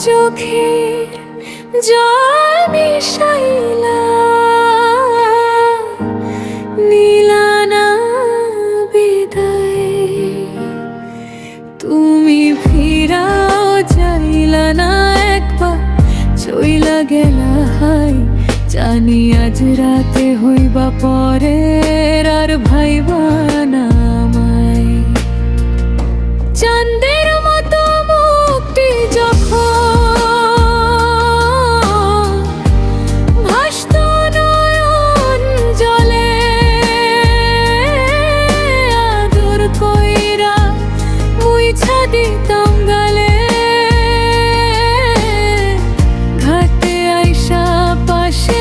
চোখের জল মিশাইলা, নীলানা বিদায়। তুমি ফিরাও চাইলা না একবার, চইলা গেলা হাই। জানি আজ রাতে হইবা পরের আর ভাইবা না। দিতাম গালে। পাশে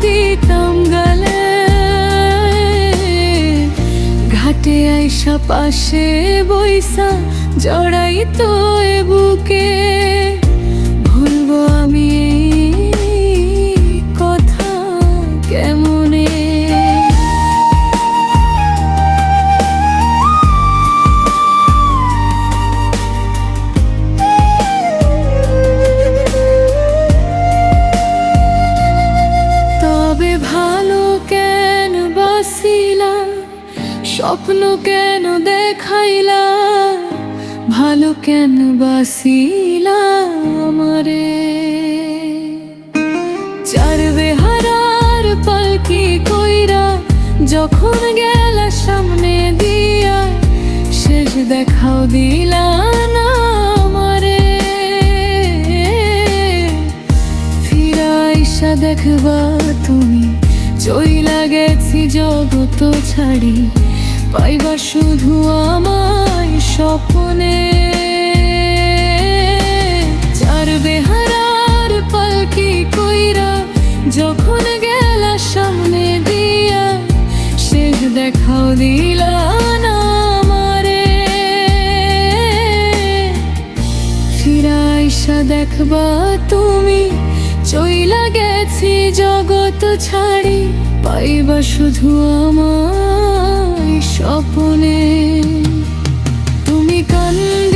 দিতাম গালে। ঘাটে আইসা পাশে বইসা জড়াই তো বুকে। স্বপ্ন কেন দেখাইলা ভালো কেন বাসিলা আমারে? চার বেহারার পালকি কইরা যখন গেলা সামনে দিয়া, শেষ দেখাও দিলা না আমারে। ফিরাইসা দেখবা তুমি, চইলা গেছি জগত ছাড়ি। পাইবা শুধু আমায় স্বপ্নে। চার বেহারার পালকি কইরা যখন গেলা সামনে দিয়া শেষ দেখাও দিলা না আমারে। ফিরাইসা দেখবা তুমি, চইলা গেছি জগৎ ছাড়ি, পাইবা শুধু আমায়। স্বপনে তুমি কান্না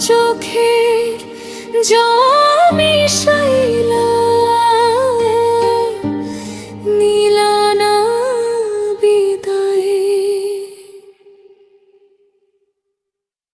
চোখে জমিশা